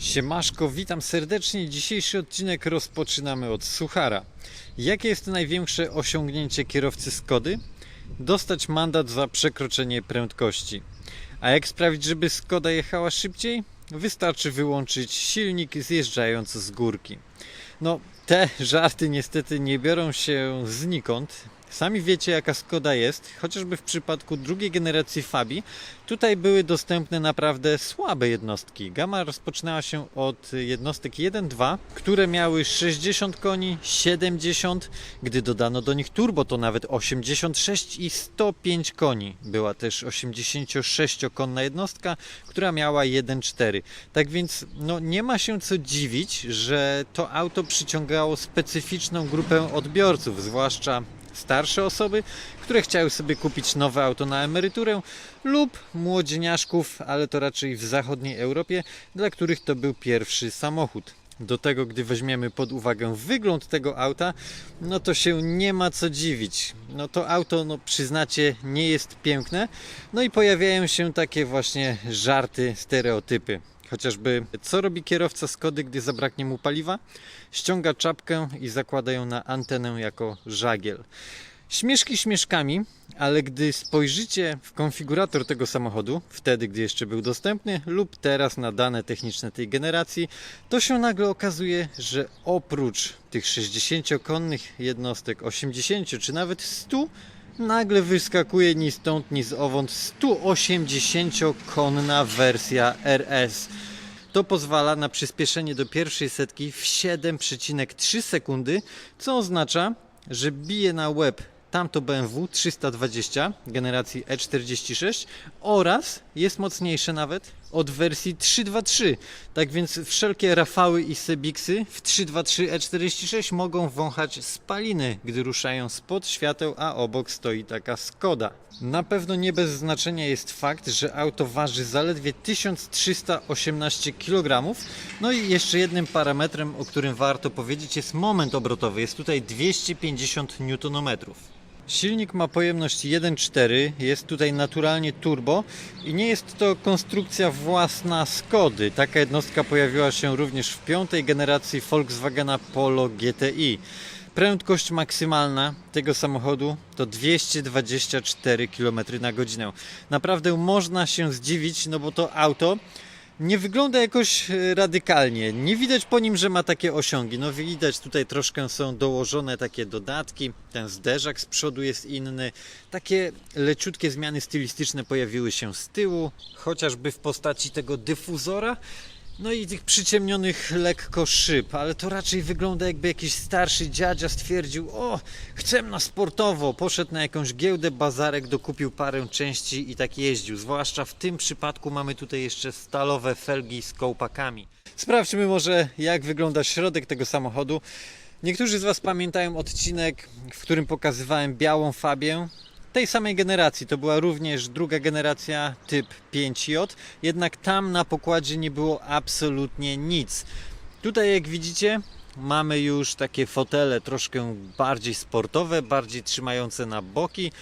Siemaszko, witam serdecznie. Dzisiejszy odcinek rozpoczynamy od suchara. Jakie jest największe osiągnięcie kierowcy Skody? Dostać mandat za przekroczenie prędkości. A jak sprawić, żeby Skoda jechała szybciej? Wystarczy wyłączyć silnik zjeżdżając z górki. No, te żarty niestety nie biorą się znikąd. Sami wiecie, jaka Skoda jest, chociażby w przypadku drugiej generacji Fabii. Tutaj były dostępne naprawdę słabe jednostki. Gama rozpoczynała się od jednostek 1-2, które miały 60 koni, 70, gdy dodano do nich turbo, to nawet 86 i 105 koni. Była też 86-konna jednostka, która miała 1.4. Tak więc no, nie ma się co dziwić, że to auto przyciągało specyficzną grupę odbiorców, zwłaszcza starsze osoby, które chciały sobie kupić nowe auto na emeryturę lub młodzieniaszków, ale to raczej w zachodniej Europie, dla których to był pierwszy samochód. Do tego, gdy weźmiemy pod uwagę wygląd tego auta, no to się nie ma co dziwić. No to auto, no przyznacie, nie jest piękne. No i pojawiają się takie właśnie żarty, stereotypy. Chociażby co robi kierowca Skody, gdy zabraknie mu paliwa? Ściąga czapkę i zakłada ją na antenę jako żagiel. Śmieszki śmieszkami, ale gdy spojrzycie w konfigurator tego samochodu, wtedy gdy jeszcze był dostępny, lub teraz na dane techniczne tej generacji, to się nagle okazuje, że oprócz tych 60-konnych jednostek, 80 czy nawet 100, nagle wyskakuje ni stąd, ni zowąd 180-konna wersja RS. To pozwala na przyspieszenie do pierwszej setki w 7,3 sekundy, co oznacza, że bije na łeb tamto BMW 320 generacji E46 oraz jest mocniejsze nawet od wersji 323. Tak więc wszelkie Rafały i Sebiksy w 323 E46 mogą wąchać spaliny, gdy ruszają spod świateł, a obok stoi taka Skoda. Na pewno nie bez znaczenia jest fakt, że auto waży zaledwie 1318 kg. No i jeszcze jednym parametrem, o którym warto powiedzieć, jest moment obrotowy. Jest tutaj 250 Nm. Silnik ma pojemność 1.4, jest tutaj naturalnie turbo i nie jest to konstrukcja własna Skody. Taka jednostka pojawiła się również w piątej generacji Volkswagena Polo GTI. Prędkość maksymalna tego samochodu to 224 km na godzinę. Naprawdę można się zdziwić, no bo to auto nie wygląda jakoś e, radykalnie. Nie widać po nim, że ma takie osiągi. No widać tutaj troszkę są dołożone takie dodatki. Ten zderzak z przodu jest inny. Takie leciutkie zmiany stylistyczne pojawiły się z tyłu, chociażby w postaci tego dyfuzora. No i tych przyciemnionych lekko szyb, ale to raczej wygląda jakby jakiś starszy dziadzia stwierdził, o, chcę na sportowo, poszedł na jakąś giełdę, bazarek, dokupił parę części i tak jeździł. Zwłaszcza w tym przypadku mamy tutaj jeszcze stalowe felgi z kołpakami. Sprawdźmy może jak wygląda środek tego samochodu. Niektórzy z Was pamiętają odcinek, w którym pokazywałem białą Fabię, tej samej generacji. To była również druga generacja typ 5J, jednak tam na pokładzie nie było absolutnie nic. Tutaj, jak widzicie, mamy już takie fotele troszkę bardziej sportowe, bardziej trzymające na boki.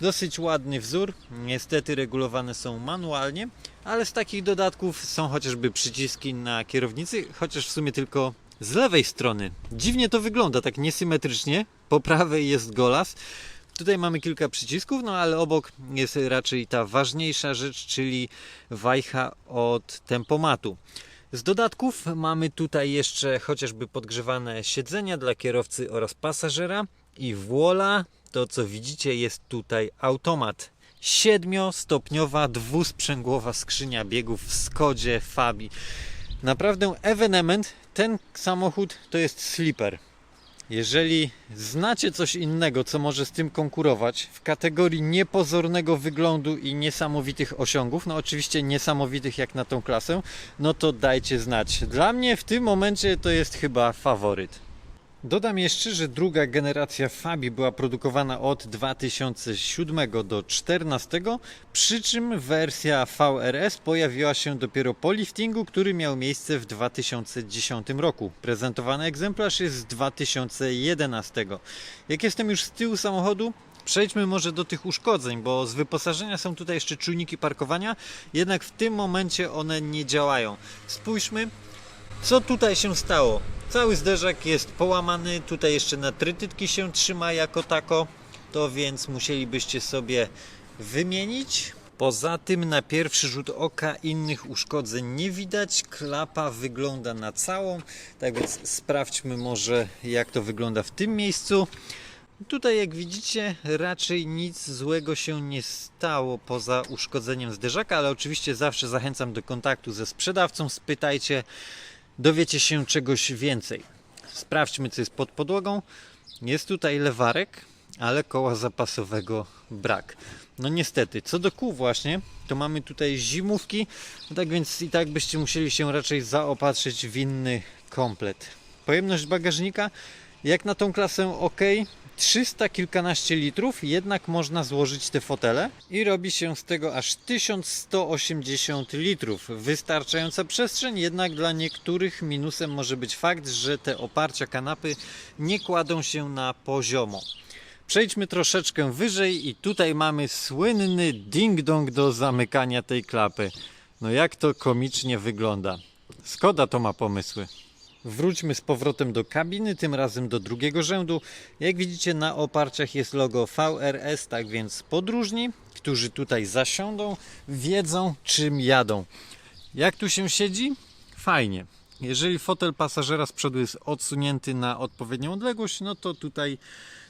Dosyć ładny wzór. Niestety regulowane są manualnie, ale z takich dodatków są chociażby przyciski na kierownicy, chociaż w sumie tylko z lewej strony. Dziwnie to wygląda, tak niesymetrycznie. Po prawej jest golas. Tutaj mamy kilka przycisków, no ale obok jest raczej ta ważniejsza rzecz, czyli wajcha od tempomatu. Z dodatków mamy tutaj jeszcze chociażby podgrzewane siedzenia dla kierowcy oraz pasażera i voila, to co widzicie jest tutaj automat. Siedmiostopniowa, dwusprzęgłowa skrzynia biegów w Skodzie Fabii. Naprawdę ewenement, ten samochód to jest sleeper. Jeżeli znacie coś innego, co może z tym konkurować w kategorii niepozornego wyglądu i niesamowitych osiągów, no oczywiście niesamowitych jak na tą klasę, no to dajcie znać. Dla mnie w tym momencie to jest chyba faworyt. Dodam jeszcze, że druga generacja Fabii była produkowana od 2007 do 2014, przy czym wersja VRS pojawiła się dopiero po liftingu, który miał miejsce w 2010 roku. Prezentowany egzemplarz jest z 2011. Jak jestem już z tyłu samochodu, Przejdźmy może do tych uszkodzeń, bo z wyposażenia są tutaj jeszcze czujniki parkowania, jednak w tym momencie one nie działają. Spójrzmy, Co tutaj się stało? Cały zderzak jest połamany, tutaj jeszcze na trytytki się trzyma jako tako, to więc musielibyście sobie wymienić. Poza tym na pierwszy rzut oka innych uszkodzeń nie widać, klapa wygląda na całą, tak więc sprawdźmy może jak to wygląda w tym miejscu. Tutaj jak widzicie raczej nic złego się nie stało poza uszkodzeniem zderzaka, ale oczywiście zawsze zachęcam do kontaktu ze sprzedawcą, spytajcie, dowiecie się czegoś więcej. Sprawdźmy co jest pod podłogą. Jest tutaj lewarek, ale koła zapasowego brak. No niestety, co do kół właśnie, to mamy tutaj zimówki, no tak więc i tak byście musieli się raczej zaopatrzyć w inny komplet. Pojemność bagażnika, jak na tą klasę ok, 300 kilkanaście litrów, jednak można złożyć te fotele i robi się z tego aż 1180 litrów. Wystarczająca przestrzeń, jednak dla niektórych minusem może być fakt, że te oparcia kanapy nie kładą się na poziomo. Przejdźmy troszeczkę wyżej i tutaj mamy słynny ding-dong do zamykania tej klapy. No jak to komicznie wygląda. Skoda to ma pomysły. Wróćmy z powrotem do kabiny, tym razem do drugiego rzędu. Jak widzicie na oparciach jest logo VRS, tak więc podróżni, którzy tutaj zasiądą, wiedzą czym jadą. Jak tu się siedzi? Fajnie. Jeżeli fotel pasażera z przodu jest odsunięty na odpowiednią odległość, no to tutaj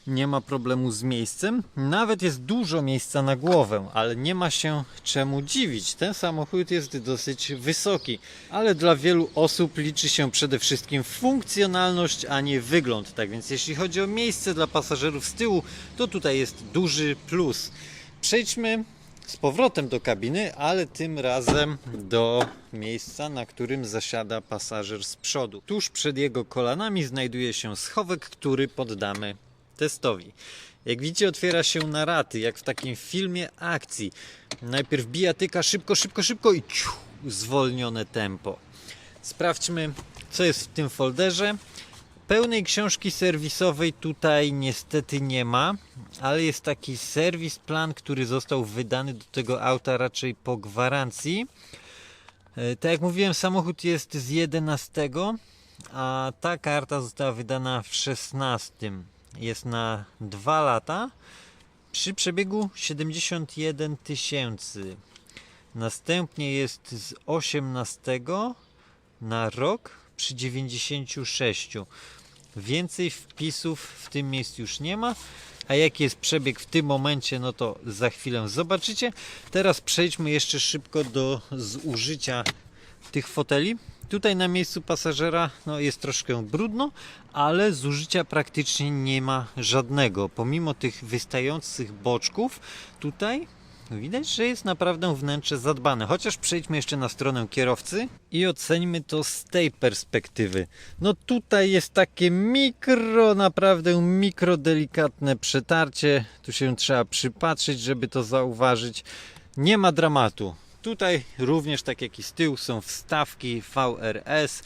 nie ma problemu z miejscem. Nawet jest dużo miejsca na głowę, ale nie ma się czemu dziwić. Ten samochód jest dosyć wysoki, ale dla wielu osób liczy się przede wszystkim funkcjonalność, a nie wygląd. Tak więc jeśli chodzi o miejsce dla pasażerów z tyłu, to tutaj jest duży plus. Przejdźmy z powrotem do kabiny, ale tym razem do miejsca, na którym zasiada pasażer z przodu. Tuż przed jego kolanami znajduje się schowek, który poddamy testowi. Jak widzicie, otwiera się na raty, jak w takim filmie akcji. Najpierw bijatyka szybko, szybko, szybko i ciu, zwolnione tempo. Sprawdźmy, co jest w tym folderze. Pełnej książki serwisowej tutaj niestety nie ma, ale jest taki serwis plan, który został wydany do tego auta raczej po gwarancji. E, Tak jak mówiłem, samochód jest z 11, a ta karta została wydana w 16. Jest na 2 lata przy przebiegu 71 tysięcy. Następnie jest z 18 na rok przy 96. Więcej wpisów w tym miejscu już nie ma. A jaki jest przebieg w tym momencie, no to za chwilę zobaczycie. Teraz przejdźmy jeszcze szybko do zużycia tych foteli. Tutaj na miejscu pasażera no, jest troszkę brudno, ale zużycia praktycznie nie ma żadnego. Pomimo tych wystających boczków, tutaj widać, że jest naprawdę wnętrze zadbane. Chociaż przejdźmy jeszcze na stronę kierowcy i oceńmy to z tej perspektywy. No tutaj jest takie mikro, naprawdę mikro delikatne przetarcie. Tu się trzeba przypatrzeć, żeby to zauważyć. Nie ma dramatu. Tutaj również, tak jak i z tyłu, są wstawki VRS.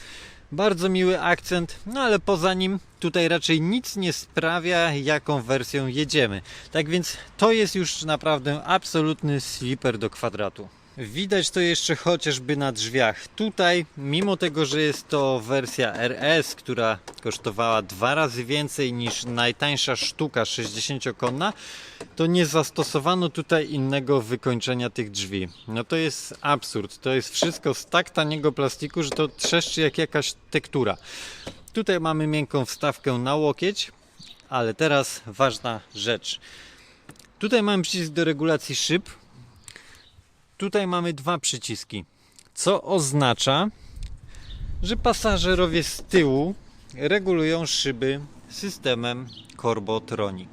Bardzo miły akcent, no ale poza nim tutaj raczej nic nie sprawia, jaką wersją jedziemy. Tak więc to jest już naprawdę absolutny slipper do kwadratu. Widać to jeszcze chociażby na drzwiach. Tutaj, mimo tego, że jest to wersja RS, która kosztowała dwa razy więcej niż najtańsza sztuka 60-konna, to nie zastosowano tutaj innego wykończenia tych drzwi. No to jest absurd. To jest wszystko z tak taniego plastiku, że to trzeszczy jak jakaś tektura. Tutaj mamy miękką wstawkę na łokieć, ale teraz ważna rzecz. Tutaj mamy przycisk do regulacji szyb. Tutaj mamy dwa przyciski, co oznacza, że pasażerowie z tyłu regulują szyby systemem Corbotronic.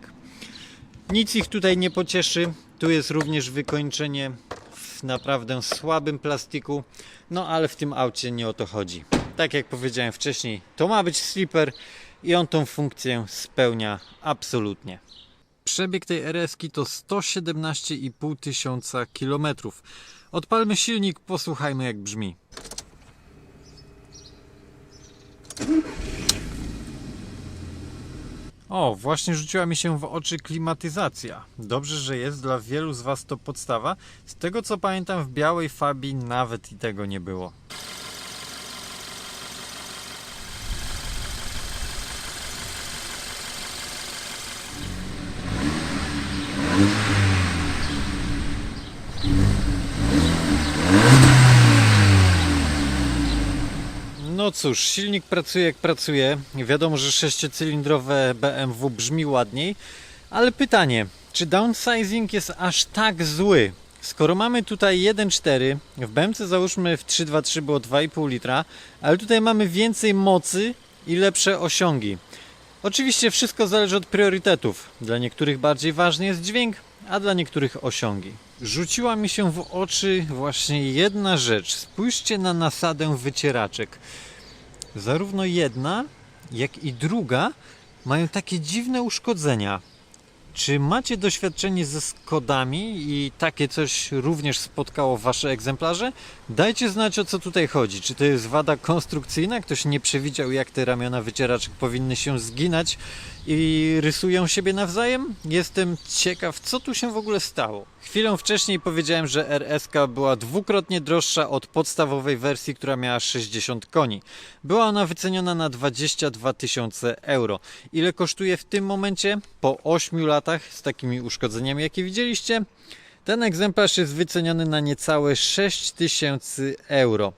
Nic ich tutaj nie pocieszy. Tu jest również wykończenie w naprawdę słabym plastiku, no ale w tym aucie nie o to chodzi. Tak jak powiedziałem wcześniej, to ma być slipper i on tą funkcję spełnia absolutnie. Przebieg tej RS-ki to 117,5 tysiąca kilometrów. Odpalmy silnik, posłuchajmy jak brzmi. O, właśnie rzuciła mi się w oczy klimatyzacja. Dobrze, że jest dla wielu z Was to podstawa. Z tego co pamiętam, w białej Fabii nawet i tego nie było. No cóż, silnik pracuje jak pracuje. Wiadomo, że sześciocylindrowe BMW brzmi ładniej, ale pytanie, czy downsizing jest aż tak zły? Skoro mamy tutaj 1.4, w BMC załóżmy w 3.2.3 było 2,5 litra, ale tutaj mamy więcej mocy i lepsze osiągi. Oczywiście wszystko zależy od priorytetów. Dla niektórych bardziej ważny jest dźwięk, a dla niektórych osiągi. Rzuciła mi się w oczy właśnie jedna rzecz. Spójrzcie na nasadę wycieraczek. Zarówno jedna, jak i druga mają takie dziwne uszkodzenia. Czy macie doświadczenie ze Skodami i takie coś również spotkało Wasze egzemplarze? Dajcie znać o co tutaj chodzi. Czy to jest wada konstrukcyjna? Ktoś nie przewidział jak te ramiona wycieraczek powinny się zginać i rysują siebie nawzajem? Jestem ciekaw co tu się w ogóle stało. Chwilę wcześniej powiedziałem, że RSK była dwukrotnie droższa od podstawowej wersji, która miała 60 koni. Była ona wyceniona na 22 tysiące euro. Ile kosztuje w tym momencie? Po 8 latach z takimi uszkodzeniami, jakie widzieliście? Ten egzemplarz jest wyceniony na niecałe 6 tysięcy euro.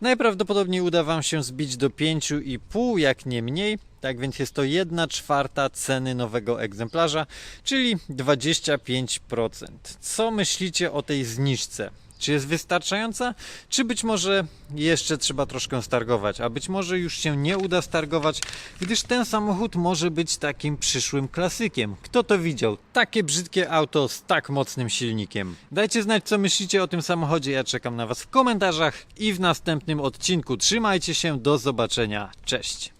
Najprawdopodobniej uda Wam się zbić do 5,5, jak nie mniej. Tak więc jest to 1 czwarta ceny nowego egzemplarza, czyli 25%. Co myślicie o tej zniżce? Czy jest wystarczająca, czy być może jeszcze trzeba troszkę stargować, a być może już się nie uda stargować, gdyż ten samochód może być takim przyszłym klasykiem. Kto to widział? Takie brzydkie auto z tak mocnym silnikiem. Dajcie znać, co myślicie o tym samochodzie. Ja czekam na Was w komentarzach i w następnym odcinku. Trzymajcie się, do zobaczenia. Cześć.